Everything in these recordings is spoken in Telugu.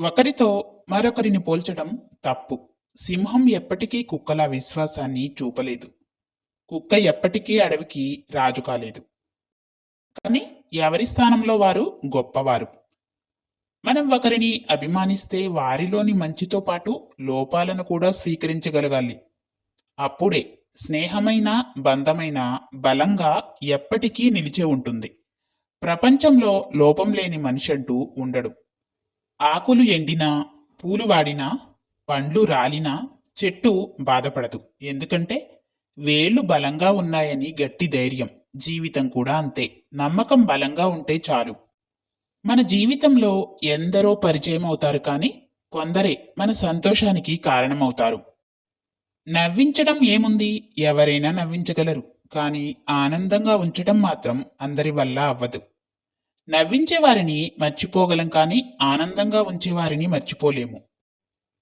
ఒకరితో మరొకరిని పోల్చడం తప్పు. సింహం ఎప్పటికీ కుక్కల విశ్వాసాన్ని చూపలేదు. కుక్క ఎప్పటికీ అడవికి రాజు కాలేదు. కానీ ఎవరి స్థానంలో వారు గొప్పవారు? మనం ఒకరిని అభిమానిస్తే వారిలోని మంచితో పాటు లోపాలను కూడా స్వీకరించగలగాలి. అప్పుడే స్నేహమైన బంధమైన బలంగా ఎప్పటికీ నిలిచే ఉంటుంది. ప్రపంచంలో లోపం లేని మనిషి అంటూ ఉండడు. ఆకులు ఎండినా పూలు వాడినా పండ్లు రాలినా చెట్టు బాధపడదు. ఎందుకంటే వేళ్ళు బలంగా ఉన్నాయని గట్టి ధైర్యం జీవితం కూడా అంతే. నమ్మకం బలంగా ఉంటే చాలు. మన జీవితంలో ఎందరో పరిచయం అవుతారు కానీ కొందరే మన సంతోషానికి కారణమవుతారు. నవ్వించడం ఏముంది? ఎవరైనా నవ్వించగలరు. కానీ ఆనందంగా ఉంచడం మాత్రం అందరి వల్ల అవ్వదు. నవ్వించే వారిని మర్చిపోగలం కానీ ఆనందంగా ఉంచే వారిని మర్చిపోలేము.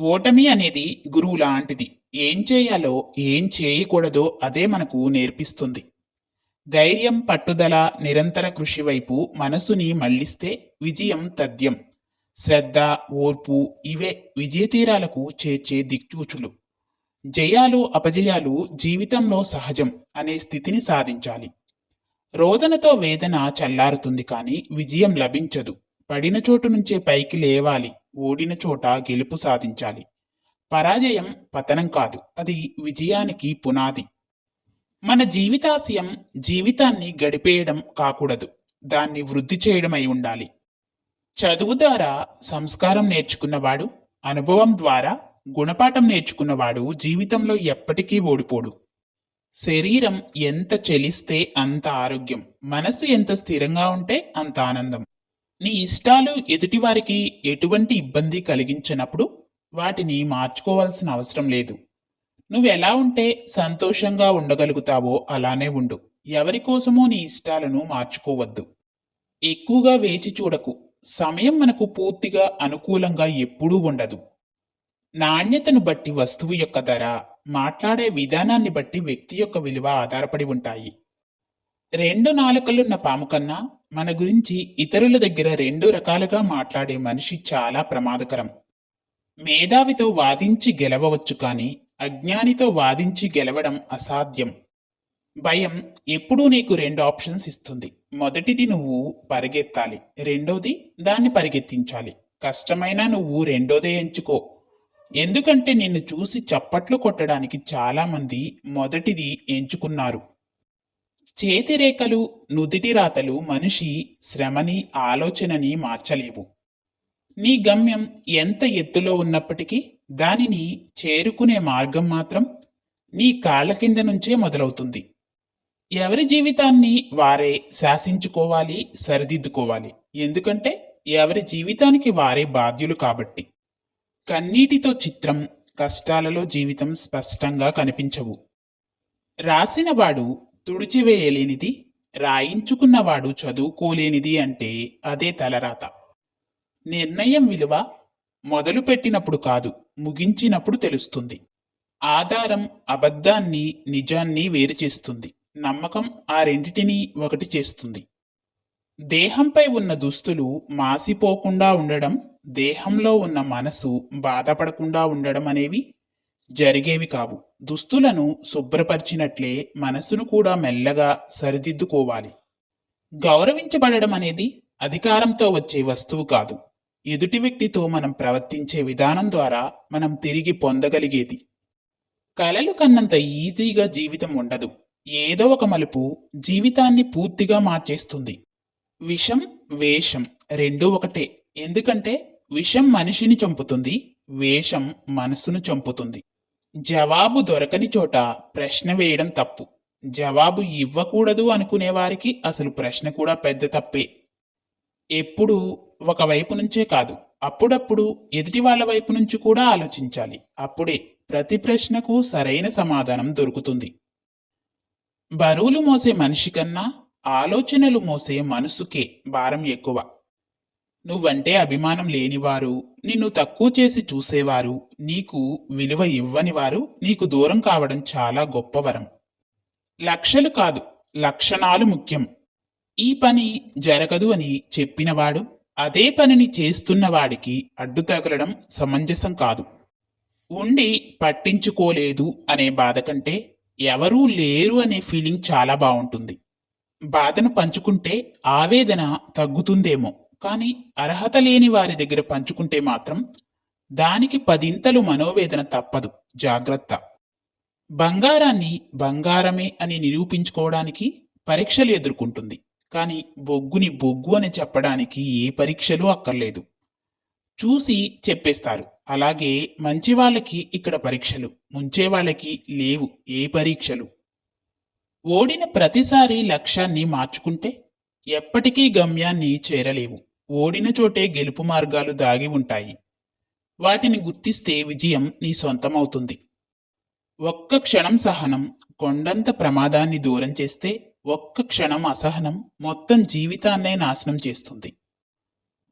ఓటమి అనేది గురువు లాంటిది. ఏం చేయాలో ఏం చేయకూడదో అదే మనకు నేర్పిస్తుంది. ధైర్యం పట్టుదల నిరంతర కృషి వైపు మనసుని మళ్ళిస్తే విజయం తథ్యం. శ్రద్ధ ఓర్పు ఇవే విజయతీరాలకు చేర్చే దిక్చూచులు. జయాలు అపజయాలు జీవితంలో సహజం అనే స్థితిని సాధించాలి. రోదనతో వేదన చల్లారుతుంది కానీ విజయం లభించదు. పడిన చోటు నుంచే పైకి లేవాలి. ఓడిన చోట గెలుపు సాధించాలి. పరాజయం పతనం కాదు. అది విజయానికి పునాది. మన జీవితాశయం జీవితాన్ని గడిపేయడం కాకూడదు. దాన్ని వృద్ధి చేయడం అయి ఉండాలి. చదువు ద్వారా సంస్కారం నేర్చుకున్నవాడు అనుభవం ద్వారా గుణపాఠం నేర్చుకున్నవాడు జీవితంలో ఎప్పటికీ ఓడిపోడు. శరీరం ఎంత చెలిస్తే అంత ఆరోగ్యం. మనసు ఎంత స్థిరంగా ఉంటే అంత ఆనందం. నీ ఇష్టాలు ఎదుటివారికి ఎటువంటి ఇబ్బంది కలిగించినప్పుడు వాటిని మార్చుకోవాల్సిన అవసరం లేదు. నువ్వు ఎలా ఉంటే సంతోషంగా ఉండగలుగుతావో అలానే ఉండు. ఎవరి కోసమో నీ ఇష్టాలను మార్చుకోవద్దు. ఎక్కువగా వేచి చూడకు. సమయం మనకు పూర్తిగా అనుకూలంగా ఎప్పుడూ ఉండదు. నాణ్యతను బట్టి వస్తువు యొక్క ధర మాట్లాడే విధానాన్ని బట్టి వ్యక్తి యొక్క విలువ ఆధారపడి ఉంటాయి. రెండు నాలుకలున్న పాము కన్నా మన గురించి ఇతరుల దగ్గర రెండు రకాలుగా మాట్లాడే మనిషి చాలా ప్రమాదకరం. మేధావితో వాదించి గెలవవచ్చు కానీ అజ్ఞానితో వాదించి గెలవడం అసాధ్యం. భయం ఎప్పుడూ నీకు రెండు ఆప్షన్స్ ఇస్తుంది. మొదటిది నువ్వు పరిగెత్తాలి. రెండోది దాన్ని పరిగెత్తించాలి. కష్టమైనా నువ్వు రెండోదే ఎంచుకో. ఎందుకంటే నిన్ను చూసి చప్పట్లు కొట్టడానికి చాలామంది మొదటిది ఎంచుకున్నారు. చేతిరేఖలు నుదిటి రాతలు మనిషి శ్రమని ఆలోచనని మార్చలేవు. నీ గమ్యం ఎంత ఎత్తులో ఉన్నప్పటికీ దానిని చేరుకునే మార్గం మాత్రం నీ కాళ్ళ కింద నుంచే మొదలవుతుంది. ఎవరి జీవితాన్ని వారే శాసించుకోవాలి సరిదిద్దుకోవాలి. ఎందుకంటే ఎవరి జీవితానికి వారే బాధ్యులు కాబట్టి. కన్నీటితో చిత్రం కష్టాలలో జీవితం స్పష్టంగా కనిపించవు. రాసినవాడు తుడిచివేయలేనిది రాయించుకున్నవాడు చదువుకోలేనిది అంటే అదే తలరాత. నిర్ణయం విలువ మొదలుపెట్టినప్పుడు కాదు ముగించినప్పుడు తెలుస్తుంది. ఆధారం అబద్ధాన్ని నిజాన్ని వేరు చేస్తుంది నమ్మకం ఆ రెండింటినీ ఒకటి చేస్తుంది. దేహంపై ఉన్న దుస్తులు మాసిపోకుండా ఉండడం దేహంలో ఉన్న మనసు బాధపడకుండా ఉండడం అనేవి జరిగేవి కావు. దుస్తులను శుభ్రపరిచినట్లే మనసును కూడా మెల్లగా సరిదిద్దుకోవాలి. గౌరవించబడడం అనేది అధికారంతో వచ్చే వస్తువు కాదు. ఎదుటి వ్యక్తితో మనం ప్రవర్తించే విధానం ద్వారా మనం తిరిగి పొందగలిగేది. కలలు కన్నంత ఈజీగా జీవితం ఉండదు. ఏదో ఒక మలుపు జీవితాన్ని పూర్తిగా మార్చేస్తుంది. విషం వేషం రెండు ఒకటే. ఎందుకంటే విషం మనిషిని చంపుతుంది వేషం మనసును చంపుతుంది. జవాబు దొరకని చోట ప్రశ్న వేయడం తప్పు. జవాబు ఇవ్వకూడదు అనుకునే వారికి అసలు ప్రశ్న కూడా పెద్ద తప్పే. ఎప్పుడు ఒక వైపు నుంచే కాదు అప్పుడప్పుడు ఎదుటి వాళ్ళ వైపు నుంచి కూడా ఆలోచించాలి. అప్పుడే ప్రతి ప్రశ్నకు సరైన సమాధానం దొరుకుతుంది. బరువులు మోసే మనిషి కన్నా ఆలోచనలు మోసే మనసుకే భారం ఎక్కువ. నువ్వంటే అభిమానం లేనివారు నిన్ను తక్కువ చేసి చూసేవారు నీకు విలువ ఇవ్వని వారు నీకు దూరం కావడం చాలా గొప్ప వరం. లక్షలు కాదు లక్షణాలు ముఖ్యం. ఈ పని జరగదు అని చెప్పినవాడు అదే పనిని చేస్తున్న వాడికి అడ్డు తగలడం సమంజసం కాదు. ఉండి పట్టించుకోలేదు అనే బాధ కంటే ఎవరూ లేరు అనే ఫీలింగ్ చాలా బాగుంటుంది బాధను పంచుకుంటే ఆవేదన తగ్గుతుందేమో. కానీ అర్హత లేని వారి దగ్గర పంచుకుంటే మాత్రం దానికి పదింతలు మనోవేదన తప్పదు. జాగ్రత్త. బంగారాన్ని బంగారమే అని నిరూపించుకోవడానికి పరీక్షలు ఎదుర్కొంటుంది. కానీ బొగ్గుని బొగ్గు అని చెప్పడానికి ఏ పరీక్షలు అక్కర్లేదు. చూసి చెప్పేస్తారు. అలాగే మంచి వాళ్ళకి ఇక్కడ పరీక్షలు ముంచే వాళ్ళకి లేవు ఏ పరీక్షలు. ఓడిన ప్రతిసారి లక్ష్యాన్ని మార్చుకుంటే ఎప్పటికీ గమ్యాన్ని చేరలేవు. ఓడిన చోటే గెలుపు మార్గాలు దాగి ఉంటాయి. వాటిని గుర్తిస్తే విజయం నీ సొంతమవుతుంది. ఒక్క క్షణం సహనం కొండంత ప్రమాదాన్ని దూరం చేస్తే ఒక్క క్షణం అసహనం మొత్తం జీవితాన్నే నాశనం చేస్తుంది.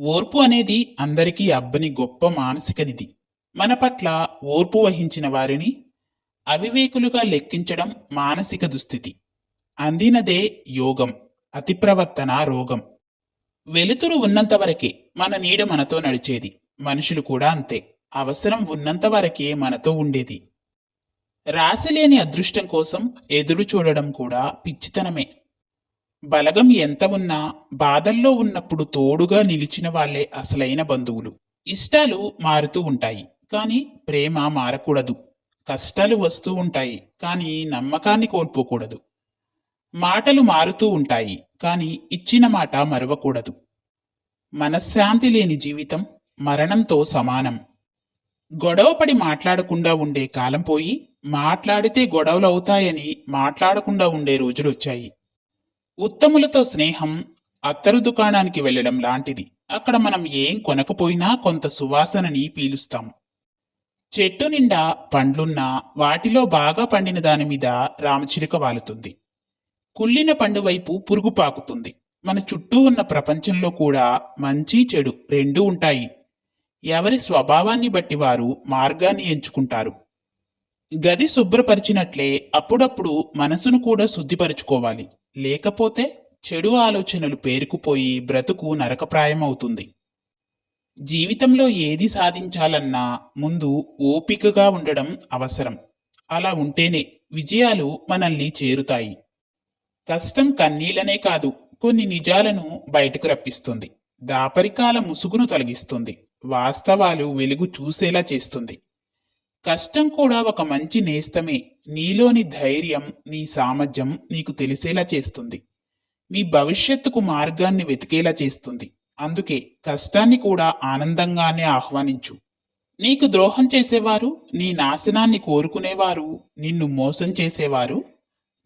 ఓర్పు అనేది అందరికీ అబ్బని గొప్ప మానసిక నిధి. మన పట్ల ఓర్పు వహించిన వారిని అవివేకులుగా లెక్కించడం మానసిక దుస్థితి. అందినదే యోగం అతి ప్రవర్తన రోగం. వెలుతురు ఉన్నంతవరకే మన నీడ మనతో నడిచేది. మనుషులు కూడా అంతే. అవసరం ఉన్నంత వరకే మనతో ఉండేది. రాసిలేని అదృష్టం కోసం ఎదురు చూడడం కూడా పిచ్చితనమే. బలగం ఎంత ఉన్నా బాధల్లో ఉన్నప్పుడు తోడుగా నిలిచిన వాళ్ళే అసలైన బంధువులు. ఇష్టాలు మారుతూ ఉంటాయి. కానీ ప్రేమ మారకూడదు. కష్టాలు వస్తూ ఉంటాయి కానీ నమ్మకాన్ని కోల్పోకూడదు. మాటలు మారుతూ ఉంటాయి కానీ ఇచ్చిన మాట మరవకూడదు. మనశ్శాంతి లేని జీవితం మరణంతో సమానం. గొడవపడి మాట్లాడకుండా ఉండే కాలం పోయి మాట్లాడితే గొడవలు అవుతాయని మాట్లాడకుండా ఉండే రోజులొచ్చాయి ఉత్తములతో స్నేహం అత్తరు దుకాణానికి వెళ్ళడం లాంటిది. అక్కడ మనం ఏం కొనకపోయినా కొంత సువాసనని పీలుస్తాం. చెట్టు నిండా పండ్లున్నా వాటిలో బాగా పండిన దాని మీద రామచిలుక వాలుతుంది. కుళ్ళిన పండు వైపు పురుగు పాకుతుంది. మన చుట్టూ ఉన్న ప్రపంచంలో కూడా మంచి చెడు రెండూ ఉంటాయి. ఎవరి స్వభావాన్ని బట్టి వారు మార్గాన్ని ఎంచుకుంటారు. గది శుభ్రపరిచినట్లే అప్పుడప్పుడు మనసును కూడా శుద్ధిపరుచుకోవాలి. లేకపోతే చెడు ఆలోచనలు పేరుకుపోయి బ్రతుకు నరకప్రాయం అవుతుంది జీవితంలో ఏది సాధించాలన్నా ముందు ఓపికగా ఉండడం అవసరం. అలా ఉంటేనే విజయాలు మనల్ని చేరుతాయి. కష్టం కన్నీళ్ళనే కాదు కొన్ని నిజాలను బయటకు రప్పిస్తుంది. దాపరికాల ముసుగును తొలగిస్తుంది. వాస్తవాలు వెలుగు చూసేలా చేస్తుంది. కష్టం కూడా ఒక మంచి నేస్తమే. నీలోని ధైర్యం నీ సామర్థ్యం నీకు తెలిసేలా చేస్తుంది. మీ భవిష్యత్తుకు మార్గాన్ని వెతికేలా చేస్తుంది. అందుకే కష్టాన్ని కూడా ఆనందంగానే ఆహ్వానించు. నీకు ద్రోహం చేసేవారు నీ నాశనాన్ని కోరుకునేవారు నిన్ను మోసం చేసేవారు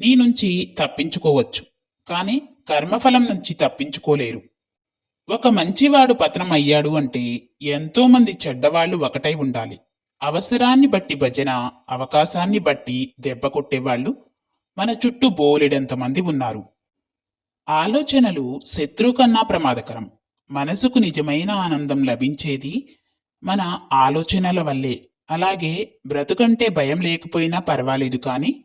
నీ నుంచి తప్పించుకోవచ్చు. కానీ కర్మఫలం నుంచి తప్పించుకోలేరు. ఒక మంచివాడు పతనం అయ్యాడు అంటే ఎంతోమంది చెడ్డవాళ్ళు ఒకటై ఉండాలి. అవసరాన్ని బట్టి భజన అవకాశాన్ని బట్టి దెబ్బ కొట్టేవాళ్ళు మన చుట్టూ బోలెడంతమంది ఉన్నారు. ఆలోచనలు శత్రువు కన్నా ప్రమాదకరం. మనసుకు నిజమైన ఆనందం లభించేది మన ఆలోచనల వల్లే. అలాగే బ్రతుకంటే భయం లేకపోయినా పర్వాలేదు కానీ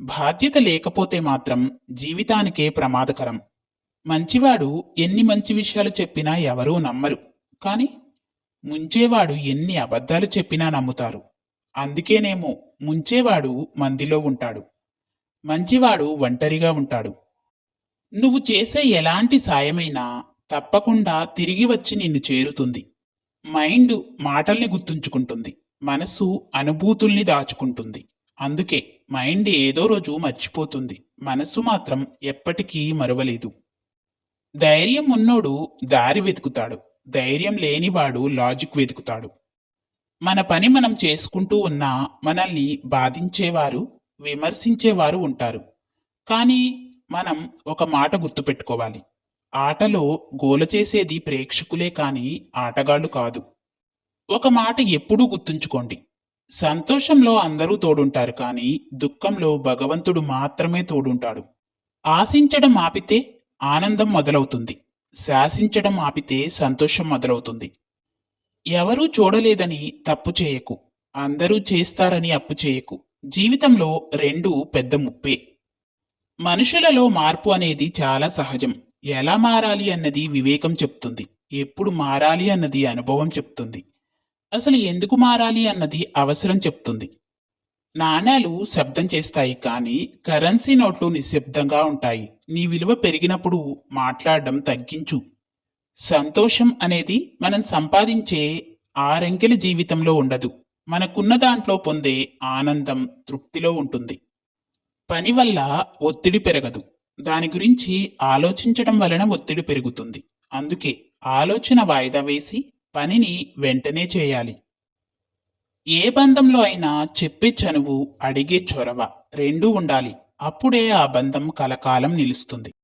బాధ్యత లేకపోతే మాత్రం జీవితానికే ప్రమాదకరం. మంచివాడు ఎన్ని మంచి విషయాలు చెప్పినా ఎవరూ నమ్మరు. కానీ ముంచేవాడు ఎన్ని అబద్ధాలు చెప్పినా నమ్ముతారు. అందుకేనేమో ముంచేవాడు మందిలో ఉంటాడు. మంచివాడు ఒంటరిగా ఉంటాడు. నువ్వు చేసే ఎలాంటి సాయమైనా తప్పకుండా తిరిగి వచ్చి నిన్ను చేరుతుంది. మైండ్ మాటల్ని గుర్తుంచుకుంటుంది. మనసు అనుభూతుల్ని దాచుకుంటుంది. అందుకే మైండ్ ఏదో రోజు మర్చిపోతుంది. మనసు మాత్రం ఎప్పటికీ మరువలేదు. ధైర్యం ఉన్నోడు దారి వెతుకుతాడు. ధైర్యం లేనివాడు లాజిక్ వెతుకుతాడు. మన పని మనం చేసుకుంటూ ఉన్నా మనల్ని బాధించేవారు విమర్శించేవారు ఉంటారు. కానీ మనం ఒక మాట గుర్తుపెట్టుకోవాలి. ఆటలో గోల చేసేది ప్రేక్షకులే కాని ఆటగాళ్ళు కాదు. ఒక మాట ఎప్పుడూ గుర్తుంచుకోండి. సంతోషంలో అందరూ తోడుంటారు కానీ దుఃఖంలో భగవంతుడు మాత్రమే తోడుంటాడు. ఆశించడం ఆపితే ఆనందం మొదలవుతుంది. శాసించడం ఆపితే సంతోషం మొదలవుతుంది. ఎవరూ చూడలేదని తప్పు చేయకు. అందరూ చేస్తారని అప్పు చేయకు. జీవితంలో రెండు పెద్ద ముప్పే. మనుషులలో మార్పు అనేది చాలా సహజం. ఎలా మారాలి అన్నది వివేకం చెప్తుంది. ఎప్పుడు మారాలి అన్నది అనుభవం చెప్తుంది. అసలు ఎందుకు మారాలి అన్నది అవసరం చెప్తుంది. నాణేలు శబ్దం చేస్తాయి కానీ కరెన్సీ నోట్లు నిశ్శబ్దంగా ఉంటాయి. నీ విలువ పెరిగినప్పుడు మాట్లాడడం తగ్గించు. సంతోషం అనేది మనం సంపాదించే ఆరంకెల జీవితంలో ఉండదు. మనకున్న దాంట్లో పొందే ఆనందం తృప్తిలో ఉంటుంది. పని వల్ల ఒత్తిడి పెరగదు. దాని గురించి ఆలోచించడం వలన ఒత్తిడి పెరుగుతుంది. అందుకే ఆలోచన వాయిదా వేసి పనిని వెంటనే చేయాలి. ఏ బంధంలో అయినా చెప్పే చనువు అడిగే చొరవ రెండూ ఉండాలి. అప్పుడే ఆ బంధం కలకాలం నిలుస్తుంది.